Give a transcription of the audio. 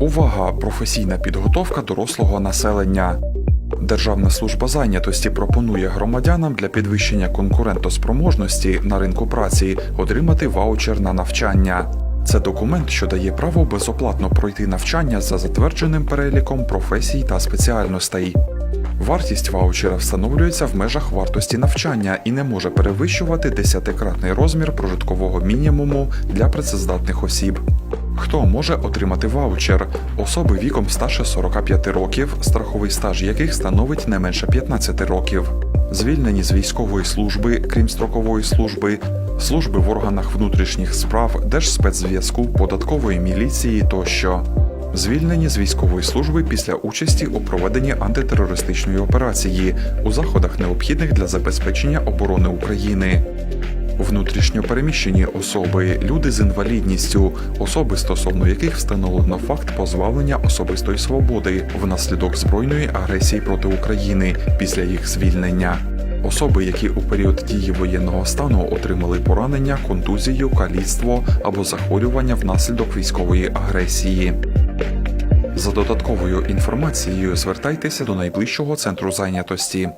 Увага! Професійна підготовка дорослого населення. Державна служба зайнятості пропонує громадянам для підвищення конкурентоспроможності на ринку праці отримати ваучер на навчання. Це документ, що дає право безоплатно пройти навчання за затвердженим переліком професій та спеціальностей. Вартість ваучера встановлюється в межах вартості навчання і не може перевищувати десятикратний розмір прожиткового мінімуму для працездатних осіб. Хто може отримати ваучер? Особи віком старше 45 років, страховий стаж яких становить не менше 15 років, звільнені з військової служби, крім строкової служби, служби в органах внутрішніх справ, держспецзв'язку, податкової міліції тощо. Звільнені з військової служби після участі у проведенні антитерористичної операції у заходах необхідних для забезпечення оборони України. Внутрішньо переміщені особи, люди з інвалідністю, особи, стосовно яких встановлено факт позбавлення особистої свободи внаслідок збройної агресії проти України після їх звільнення. Особи, які у період дії воєнного стану отримали поранення, контузію, каліцтво або захворювання внаслідок військової агресії. За додатковою інформацією звертайтеся до найближчого центру зайнятості.